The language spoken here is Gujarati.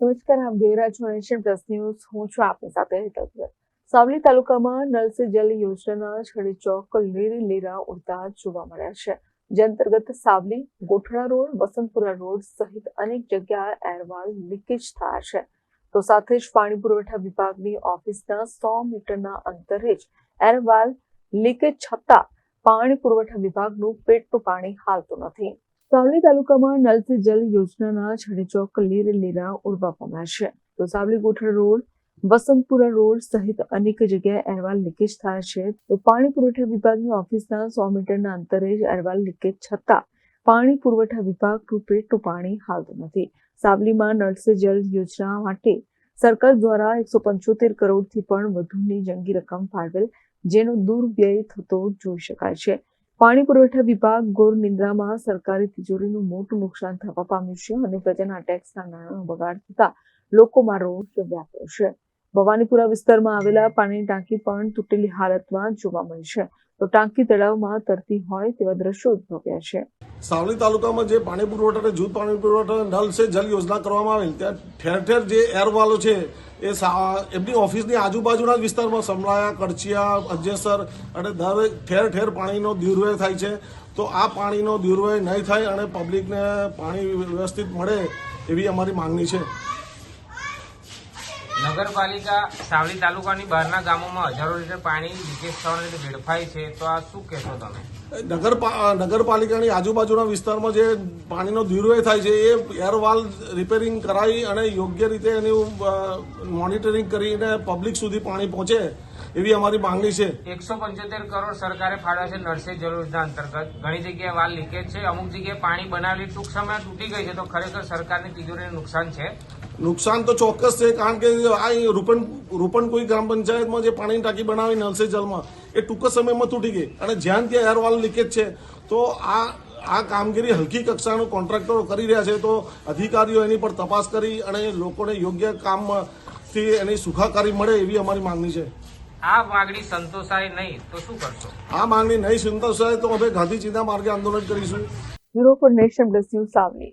નમસ્કાર, આપ જોઈ રહ્યા છો એશિયન પ્લસ ન્યૂઝ. હું છું આપની સાથે હેતલ સાવલી તાલુકામાં નલ સે જલ યોજનાના છડી ચોક લીરી લીરા ઉડતા જોવા મળ્યા છે. જે અંતર્ગત સાવલી, ગોઠડા રોડ, વસંતપુરા રોડ સહિત અનેક જગ્યાએ એરવાલ લીકેજ થયા છે. તો સાથે જ પાણી પુરવઠા વિભાગની ઓફિસના સો મીટરના અંતરે જ એરવાલ લીકેજ છતાં પાણી પુરવઠા વિભાગનું પેટનું પાણી હાલતું નથી. સાવલી તાલુકામાં નલ જલ યોજનાના છડે ચોક લીર લીરા ઉડવા પામ્યા છે. તો સાવલી ગોઠણ રોડ, વસંતપુરા રોડ સહિત અનેક જગ્યાએ અહેવાલ લીકેજ થાય છે. તો પાણી પુરવઠા વિભાગની ઓફિસના સો મીટરના અંતરે જ અહેવાલ લીકેજ છતાં પાણી પુરવઠા વિભાગ પેટનું પાણી હાલતું નથી. સાવલીમાં નળ સે જલ યોજના માટે સરકાર દ્વારા એકસો પંચોતેર કરોડથી પણ વધુની જંગી રકમ ફાળવેલ, જેનો દુર્વ્યય થતો જોઈ શકાય છે. પાણી પુરવઠા વિભાગ ગોર નિંદ્રામાં સરકારી તિજોરીનું મોટું નુકસાન થવા પામ્યું છે અને પ્રજાના ટેક્સના નાણાંનો બગાડ થતા લોકોમાં રોષ વ્યાપ્યો છે. ભવાનીપુરા વિસ્તારમાં આવેલા પાણીની ટાંકી પણ તૂટેલી હાલતમાં જોવા મળી છે. તો ટાંકી તળાવમાં તરતી હોય તેવા દ્રશ્યો ઉદ્ભવ્યા છે. સાવલી તાલુકામાં જે પાણી પુરવઠા અને જૂથ પાણી પુરવઠા નલ સે જલ યોજના કરવામાં આવેલ, ત્યાં ઠેર ઠેર જે એરવાલો છે, એ એમની ઓફિસની આજુબાજુના જ વિસ્તારમાં સમલાયા, કડચિયા, અજેસર અને દરેક ઠેર ઠેર પાણીનો દુર્વ્યય થાય છે. તો આ પાણીનો દુર્વ્યય નહીં થાય અને પબ્લિકને પાણી વ્યવસ્થિત મળે એવી અમારી માંગણી છે. નગરપાલિકા સાવલી તાલુકાની બહારના ગામોમાં હજારો લીટર પાણી લીકેજ થવાના લીધે વેડફાય છે. તો આ શું કહેશો તમે? નગર નગરપાલિકાની આજુબાજુના વિસ્તારમાં જે પાણીનો દુર્વ્યય થાય છે એ એરવાલ રિપેરિંગ કરાવી અને યોગ્ય રીતે એનું મોનિટરિંગ કરીને પબ્લિક સુધી પાણી પહોંચે એવી અમારી માંગણી છે. એકસો પંચોતેર કરોડ સરકારે ફાળવ્યા છે નર્સે જરૂરના યોજના અંતર્ગત. ઘણી જગ્યાએ વાલ લીકેજ છે. અમુક જગ્યાએ પાણી બનાવેલી ટૂંક સમયમાં તૂટી ગઈ છે. તો ખરેખર સરકારની તિજોરીને નુકસાન છે. નુકસાન તો ચોક્કસ છે કારણ કે આ રૂપન રૂપનકુઈ ગ્રામ પંચાયતમાં જે પાણીની ટાંકી બનાવી નલસે જલમાં એ ટૂંક જ સમયમાં તૂટી ગઈ. અને જ્યાં ત્યાં એરવાલ લીકેજ છે તો આ આ કામગીરી હલકી કક્ષાનું કોન્ટ્રાક્ટરો કરી રહ્યા છે તો અધિકારીઓ એની પર તપાસ કરી અને લોકોને યોગ્ય કામથી એની સુખાકારી મળે એવી અમારી માંગણી છે. આ માંગણી સંતોષાય નહીં તો શું કરશો? આ માંગણી નહીં સંતોષાય તો અમે ગાંધી ચિંતા માર્ગે આંદોલન કરીશું. Bureau nation plus news Savli.